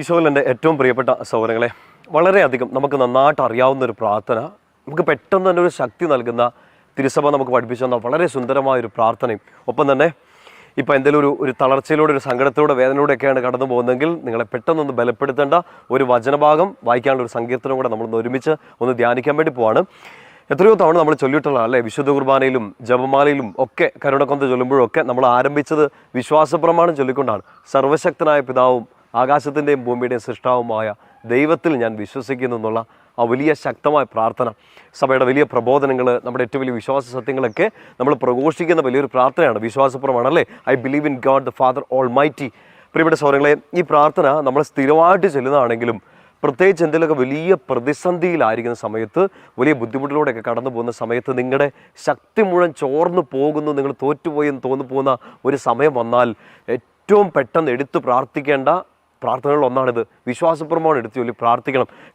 ഈശോയിൽ എന്റെ ഏറ്റവും പ്രിയപ്പെട്ട സൗരങ്ങളെ വളരെയധികം നമുക്ക് നന്നായിട്ട് അറിയാവുന്ന ഒരു പ്രാർത്ഥന നമുക്ക് പെട്ടെന്ന് തന്നെ ഒരു ശക്തി നൽകുന്ന തിരുസഭ നമുക്ക് പഠിപ്പിച്ചു തന്ന വളരെ സുന്ദരമായ ഒരു പ്രാർത്ഥനയും. ഒപ്പം തന്നെ ഇപ്പോൾ എന്തെങ്കിലും ഒരു ഒരു തളർച്ചയിലൂടെ ഒരു സങ്കടത്തിലൂടെ വേദനയിലൂടെയൊക്കെയാണ് കടന്നു പോകുന്നതെങ്കിൽ നിങ്ങളെ പെട്ടെന്നൊന്ന് ബലപ്പെടുത്തേണ്ട ഒരു വചനഭാഗം വായിക്കാനുള്ള ഒരു സങ്കീർത്തനം കൂടെ നമ്മളൊന്ന് ഒരുമിച്ച് ഒന്ന് ധ്യാനിക്കാൻ വേണ്ടി പോവാണ്. എത്രയോ തവണ നമ്മൾ ചൊല്ലിയിട്ടുള്ള അല്ലേ? വിശുദ്ധ കുർബാനയിലും ജപമാലയിലും ഒക്കെ കരുണക്കൊന്ത ചൊല്ലുമ്പോഴും ഒക്കെ നമ്മൾ ആരംഭിച്ചത് വിശ്വാസപ്രമാണം ചൊല്ലിക്കൊണ്ടാണ്. സർവശക്തനായ പിതാവും ആകാശത്തിന്റെയും ഭൂമിയുടെയും സൃഷ്ടാവുമായ ദൈവത്തിൽ ഞാൻ വിശ്വസിക്കുന്നു എന്നുള്ള ആ വലിയ ശക്തമായ പ്രാർത്ഥന. സഭയുടെ വലിയ പ്രബോധനങ്ങൾ നമ്മുടെ ഏറ്റവും വലിയ വിശ്വാസ സത്യങ്ങളൊക്കെ നമ്മൾ പ്രഘോഷിക്കുന്ന വലിയൊരു പ്രാർത്ഥനയാണ്. വിശ്വാസപ്രമാണം അല്ലേ I believe in God the Father almighty പ്രിയപ്പെട്ട സൗരങ്ങളെ ഈ പ്രാർത്ഥന നമ്മൾ സ്ഥിരമായിട്ട് ചെല്ലുന്നതാണെങ്കിലും പ്രത്യേകിച്ച് എന്തെങ്കിലുമൊക്കെ വലിയ പ്രതിസന്ധിയിലായിരിക്കുന്ന സമയത്ത് വലിയ ബുദ്ധിമുട്ടിലൂടെയൊക്കെ കടന്നു പോകുന്ന സമയത്ത് നിങ്ങളുടെ ശക്തി മുഴുവൻ ചോർന്നു പോകുന്നു നിങ്ങൾ തോറ്റുപോയെന്ന് തോന്നുപോകുന്ന തോന്നു പോകുന്ന ഒരു സമയം വന്നാൽ ഏറ്റവും പെട്ടെന്ന് എടുത്തു പ്രാർത്ഥിക്കേണ്ട പ്രാർത്ഥനകളിൽ ഒന്നാണിത് വിശ്വാസപ്രമാണം എടുത്തു ചൊല്ലി പ്രാർത്ഥിക്കണം.